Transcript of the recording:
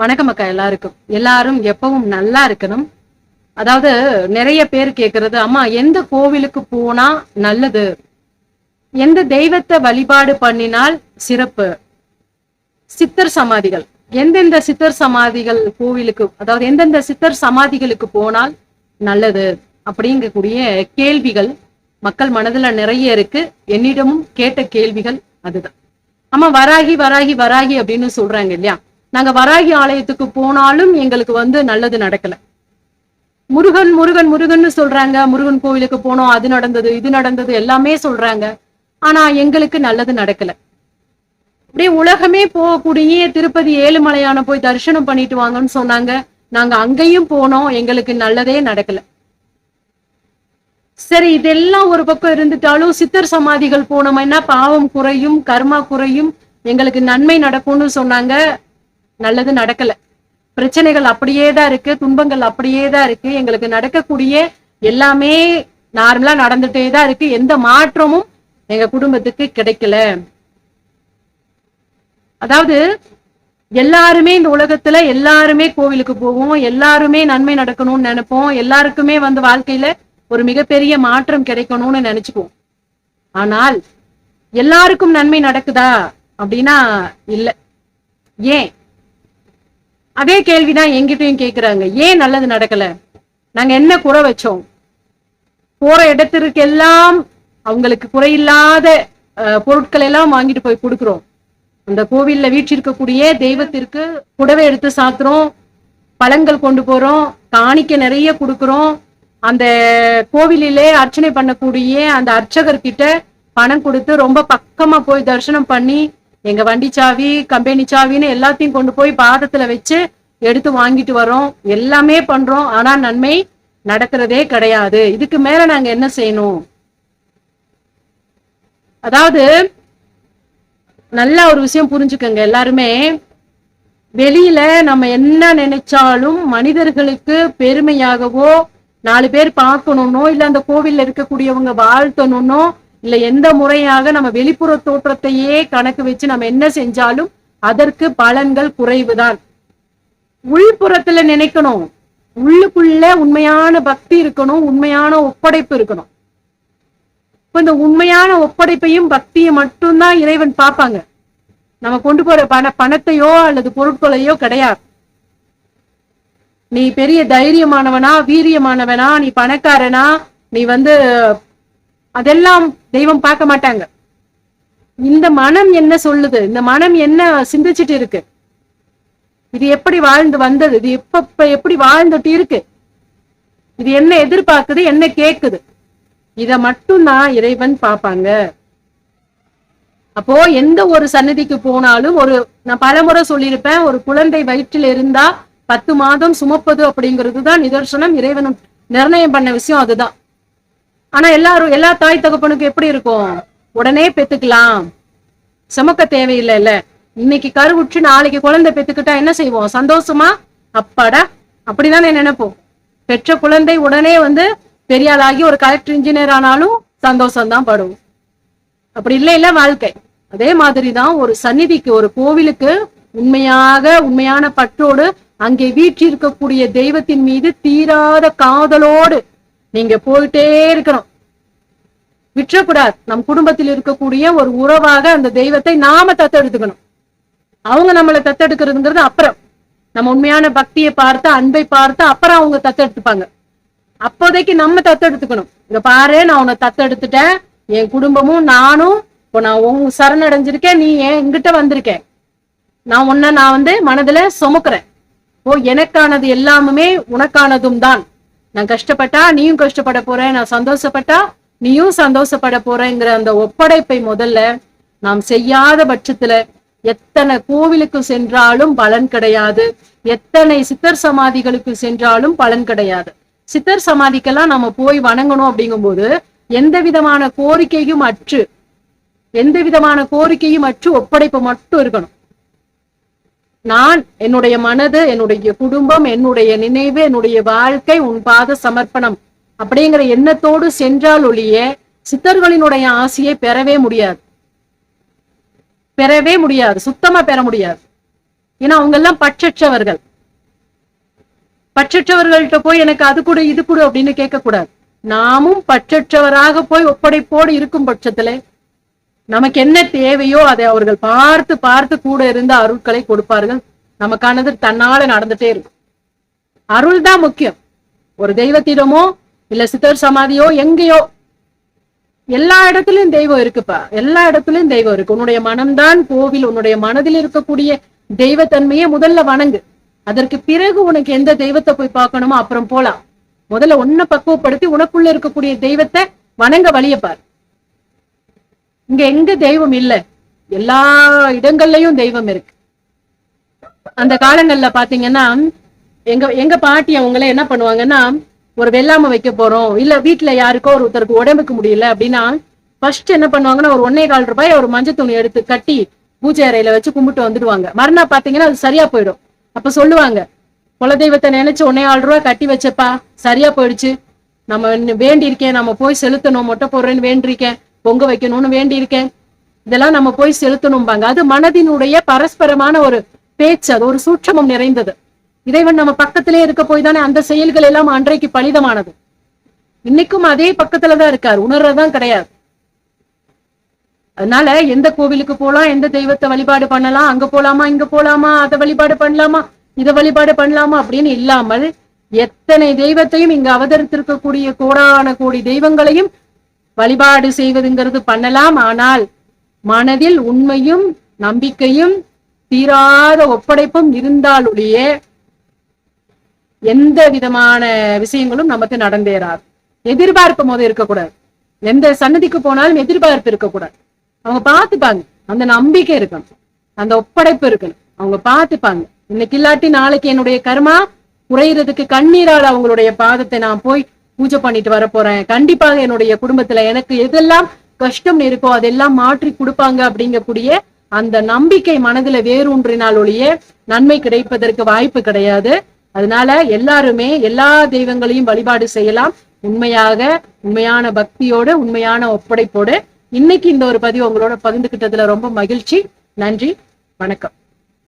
வணக்கம் அக்கா எல்லாருக்கும். எல்லாரும் எப்பவும் நல்லா இருக்கணும். அதாவது நிறைய பேர் கேக்குறது அம்மா எந்த கோவிலுக்கு போனா நல்லது? எந்த தெய்வத்தை வழிபாடு பண்ணினால் சிறப்பு? சித்தர் சமாதிகள். எந்தெந்த சித்தர் சமாதிகள் கோவிலுக்கு அதாவது எந்தெந்த சித்தர் சமாதிகளுக்கு போனால் நல்லது? அப்படிங்கக்கூடிய கேள்விகள் மக்கள் மனதுல நிறைய இருக்கு. என்னிடமும் கேட்ட கேள்விகள் அதுதான். ஆமா வராகி வராகி வராகி அப்படின்னு சொல்றாங்க இல்லையா? நாங்க வராகி ஆலயத்துக்கு போனாலும் எங்களுக்கு வந்து நல்லது நடக்கல. முருகன் முருகன் முருகன்னு சொல்றாங்க. முருகன் கோவிலுக்கு போனோம் அது நடந்தது இது நடந்தது எல்லாமே சொல்றாங்க. ஆனா எங்களுக்கு நல்லது நடக்கல. அப்படியே உலகமே போகக்கூடிய திருப்பதி ஏழுமலையான போய் தரிசனம் பண்ணிட்டு வாங்கன்னு சொன்னாங்க. நாங்க அங்கேயும் போனோம் எங்களுக்கு நல்லதே நடக்கல. சரி இதெல்லாம் ஒரு பக்கம் இருந்துட்டாலும் சித்தர் சமாதிகள் போனோம்னா பாவம் குறையும் கர்மா குறையும் எங்களுக்கு நன்மை நடக்கும்னு சொன்னாங்க. நல்லது நடக்கல. பிரச்சனைகள் அப்படியே தான் இருக்கு துன்பங்கள் அப்படியே தான் இருக்கு. எங்களுக்கு நடக்கக்கூடிய எல்லாமே நார்மலா நடந்துட்டே தான் இருக்கு. எந்த மாற்றமும் எங்க குடும்பத்துக்கு கிடைக்கல. அதாவது எல்லாருமே இந்த உலகத்துல எல்லாருமே கோவிலுக்கு போவோம் எல்லாருமே நன்மை நடக்கணும்னு நினைப்போம் எல்லாருக்குமே வந்து வாழ்க்கையில ஒரு மிகப்பெரிய மாற்றம் கிடைக்கணும்னு நினைச்சுக்குவோம். ஆனால் எல்லாருக்கும் நன்மை நடக்குதா அப்படின்னா இல்ல. ஏன்? அதே கேள்விதான் எங்கிட்டயும் கேட்கிறாங்க ஏன் நல்லது நடக்கல? நாங்க என்ன குறை வச்சோம்? போற இடத்திற்கெல்லாம் அவங்களுக்கு குறையில்லாத பொருட்கள் எல்லாம் வாங்கிட்டு போய் கொடுக்குறோம். அந்த கோவில்ல வீற்றிருக்கக்கூடிய தெய்வத்திற்கு புடவை எடுத்து சாத்துறோம் பழங்கள் கொண்டு போறோம் காணிக்க நிறைய கொடுக்குறோம். அந்த கோவிலிலே அர்ச்சனை பண்ணக்கூடிய அந்த அர்ச்சகர்கிட்ட பணம் கொடுத்து ரொம்ப பக்கமா போய் தரிசனம் பண்ணி எங்க வண்டி சாவி கம்பெனி சாவின்னு எல்லாத்தையும் கொண்டு போய் பாதத்துல வச்சு எடுத்து வாங்கிட்டு வரோம் எல்லாமே பண்றோம். ஆனா நன்மை நடக்கிறதே கிடையாது. இதுக்கு மேல நாங்க என்ன செய்யணும்? அதாவது நல்ல ஒரு விஷயம் புரிஞ்சுக்கோங்க எல்லாருமே. வெளியில நம்ம என்ன நினைச்சாலும் மனிதர்களுக்கு பெருமையாகவோ நாலு பேர் பார்க்கணும்னோ இல்ல அந்த கோவில்ல இருக்கக்கூடியவங்க வாழ்த்தணும்னோ இல்ல எந்த முறையாக நம்ம வெளிப்புற தோற்றத்தையே கணக்கு வச்சு நம்ம என்ன செஞ்சாலும் அதற்கு பலன்கள் குறைவுதான். உள்புறத்துல நினைக்கணும். உள்ளுக்குள்ள உண்மையான பக்தி இருக்கணும் உண்மையான ஒப்படைப்பு இருக்கணும். இப்ப இந்த உண்மையான ஒப்படைப்பையும் பக்தியை மட்டும்தான் இறைவன் பார்ப்பாங்க. நம்ம கொண்டு போற பண பணத்தையோ அல்லது பொருட்களையோ கிடையாது. நீ பெரிய தைரியமானவனா வீரியமானவனா நீ பணக்காரனா நீ வந்து அதெல்லாம் தெய்வம் பார்க்க மாட்டாங்க. இந்த மனம் என்ன சொல்லுது? இந்த மனம் என்ன சிந்திச்சுட்டு இருக்கு? இது எப்படி வாழ்ந்து வந்தது? இது எப்ப எப்படி வாழ்ந்துட்டு இருக்கு? இது என்ன எதிர்பார்க்குது? என்ன கேக்குது இத மட்டும்தான் இறைவன் பார்ப்பாங்க. அப்போ எந்த ஒரு சன்னதிக்கு போனாலும் ஒரு நான் பலமுறை சொல்லியிருப்பேன் ஒரு குழந்தை வயிற்றில் இருந்தா பத்து மாதம் சுமப்பது அப்படிங்கிறது தான் நிதர்சனம். இறைவன் நிர்ணயம் பண்ண விஷயம் அதுதான். ஆனா எல்லாரும் எல்லா தாய் தகப்பனுக்கும் எப்படி இருக்கும்? உடனே பெத்துக்கலாம். சுமக்க தேவையில்லைல்ல. இன்னைக்கு கருவுற்று நாளைக்கு குழந்தை பெத்துக்கிட்டா என்ன செய்வோம்? சந்தோஷமா? அப்பாடா அப்படிதானே நினைப்போம். பெற்ற குழந்தை உடனே வந்து பெரியாளாகி ஒரு கலெக்டர் இன்ஜினியர் ஆனாலும் சந்தோஷம் தான் படுவோம் அப்படி இல்லை இல்ல வாழ்க்கை. அதே மாதிரிதான் ஒரு சந்நிதிக்கு ஒரு கோவிலுக்கு உண்மையாக உண்மையான பற்றோடு அங்கே வீற்றிருக்கக்கூடிய தெய்வத்தின் மீது தீராத காதலோடு நீங்க போயிட்டே இருக்கணும். விட்டுறக்கூடாது. நம் குடும்பத்தில் இருக்கக்கூடிய ஒரு உறவாக அந்த தெய்வத்தை நாம தத்தெடுத்துக்கணும். அவங்க நம்மளை தத்தெடுக்கிறதுங்கிறது அப்புறம். நம்ம உண்மையான பக்தியை பார்த்து அன்பை பார்த்து அப்புறம் அவங்க தத்தெடுத்துப்பாங்க. அப்போதைக்கு நம்ம தத்தெடுத்துக்கணும். இங்க பாரு நான் உன்னை தத்தெடுத்துட்டேன். என் குடும்பமும் நானும் இப்போ நான் உங்க சரணடைஞ்சிருக்கேன். நீ ஏன் எங்கிட்ட வந்திருக்கேன்? நான் உன்னை நான் வந்து மனதுல சுமக்கிறேன். ஓ எனக்கானது எல்லாமுமே உனக்கானதும் தான் நான் கஷ்டப்பட்டா நீயும் கஷ்டப்பட போற நான் சந்தோஷப்பட்டா நீயும் சந்தோஷப்பட போறேங்கிற அந்த ஒப்படைப்பை முதல்ல நாம் செய்யாத பட்சத்துல எத்தனை கோவிலுக்கு சென்றாலும் பலன் கிடையாது. எத்தனை சித்தர் சமாதிகளுக்கு சென்றாலும் பலன் கிடையாது. சித்தர் சமாதிக்கெல்லாம் நம்ம போய் வணங்கணும் அப்படிங்கும்போது எந்த விதமான கோரிக்கையும் அற்று எந்த விதமான கோரிக்கையும் அற்று ஒப்படைப்பு மட்டும் இருக்கணும். நான் என்னுடைய மனது என்னுடைய குடும்பம் என்னுடைய நினைவு என்னுடைய வாழ்க்கை உன் பாத சமர்ப்பணம் அப்படிங்கிற எண்ணத்தோடு சென்றால் ஒழிய சித்தர்களினுடைய ஆசையை பெறவே முடியாது. பெறவே முடியாது. சுத்தமா பெற முடியாது. ஏன்னா அவங்க எல்லாம் பற்றற்றவர்கள். பட்சற்றவர்கள்ட்ட போய் எனக்கு அது கூட இது கூட அப்படின்னு கேட்கக்கூடாது. நாமும் பற்றற்றவராக போய் ஒப்படைப்போடு இருக்கும் பட்சத்துல நமக்கு என்ன தேவையோ அதை அவர்கள் பார்த்து பார்த்து கூட இருந்த அருட்களை கொடுப்பார்கள். நமக்கானது தன்னால நடந்துட்டே இருக்கும். அருள் தான் முக்கியம். ஒரு தெய்வத்திடமோ இல்ல சித்தர் சமாதியோ எங்கேயோ. எல்லா இடத்துலயும் தெய்வம் இருக்குப்பா. எல்லா இடத்துலயும் தெய்வம் இருக்கு. உன்னுடைய மனம்தான் கோவில். உன்னுடைய மனதில் இருக்கக்கூடிய தெய்வத்தன்மையை முதல்ல வணங்கு. அதற்கு பிறகு உனக்கு எந்த தெய்வத்தை போய் பார்க்கணுமோ அப்புறம் போலாம். முதல்ல உன்னை பக்குவப்படுத்தி உனக்குள்ள இருக்கக்கூடிய தெய்வத்தை வணங்க வழியப்பார். இங்க எங்க தெய்வம் இல்ல? எல்லா இடங்கள்லயும் தெய்வம் இருக்கு. அந்த காலங்கள்ல பாத்தீங்கன்னா எங்க எங்க பாட்டி அவங்கள என்ன பண்ணுவாங்கன்னா ஒரு வெள்ளாம வைக்க போறோம் இல்ல வீட்டுல யாருக்கோ ஒருத்தருக்கு உடம்புக்கு முடியல அப்படின்னா ஃபர்ஸ்ட் என்ன பண்ணுவாங்கன்னா ஒரு ஒன்னே கால் ரூபாய் ஒரு மஞ்சள் துணி எடுத்து கட்டி பூஜை அறையில வச்சு கும்பிட்டு வந்துடுவாங்க. மறுநாள் பாத்தீங்கன்னா அது சரியா போயிடும். அப்ப சொல்லுவாங்க குலதெய்வத்தை நினைச்சு ஒன்னே ஆள் ரூபாய் கட்டி வச்சப்பா சரியா போயிடுச்சு. நம்ம இன்னும் வேண்டி இருக்கேன் நம்ம போய் செலுத்தணும் மொட்டை போடுறேன்னு வேண்டியிருக்கேன். பொங்க வைக்கணும்னு வேண்டி இருக்கேன் இதெல்லாம் நம்ம போய் செலுத்தணும்பாங்க. அது மனதினுடைய பரஸ்பரமான ஒரு பேச்சு அது ஒரு சூட்சமம் நிறைந்தது. இறைவன் நம்ம பக்கத்திலே இருக்க போய் தானே அந்த செயல்கள் எல்லாம் அன்றைக்கு பலிதமானது. இன்னைக்கும் அதே பக்கத்துல தான் இருக்கார். உணர்றதான் கிடையாது. அதனால எந்த கோவிலுக்கு போலாம் எந்த தெய்வத்தை வழிபாடு பண்ணலாம் அங்க போலாமா இங்க போலாமா அதை வழிபாடு பண்ணலாமா இதை வழிபாடு பண்ணலாமா அப்படின்னு இல்லாமல் எத்தனை தெய்வத்தையும் இங்க அவதரித்திருக்கக்கூடிய கோடான கோடி தெய்வங்களையும் வழிபாடு செய்வதுங்கிறது பண்ணலாம். ஆனால் மனதில் உண்மையும் நம்பிக்கையும் தீராத ஒப்படைப்பும் இருந்தால் ஒழிய எந்த விதமான விஷயங்களும் நமக்கு நடந்தேறாது. எதிர்பார்ப்பு போது இருக்கக்கூடாது. எந்த சன்னதிக்கு போனாலும் எதிர்பார்ப்பு இருக்கக்கூடாது. அவங்க பார்த்துப்பாங்க. அந்த நம்பிக்கை இருக்கணும். அந்த ஒப்படைப்பு இருக்கணும். அவங்க பார்த்துப்பாங்க. இன்னைக்கு இல்லாட்டி நாளைக்கு என்னுடைய கர்மா குறையிறதுக்கு கண்ணீரால் அவங்களுடைய பாதத்தை நான் போய் பூஜை பண்ணிட்டு வர போறேன். கண்டிப்பாக என்னுடைய குடும்பத்துல எனக்கு எதெல்லாம் கஷ்டம் இருக்கோ அதெல்லாம் மாற்றி கொடுப்பாங்க அப்படிங்கக்கூடிய அந்த நம்பிக்கை மனதுல வேரூன்றினால் ஒழிய நன்மை கிடைப்பதற்கு வாய்ப்பு கிடையாது. அதனால எல்லாருமே எல்லா தெய்வங்களையும் வழிபாடு செய்யலாம். உண்மையாக உண்மையான பக்தியோடு உண்மையான ஒப்படைப்போடு. இன்னைக்கு இந்த ஒரு பதிவு உங்களோட பகிர்ந்துகிட்டதுல ரொம்ப மகிழ்ச்சி. நன்றி. வணக்கம்.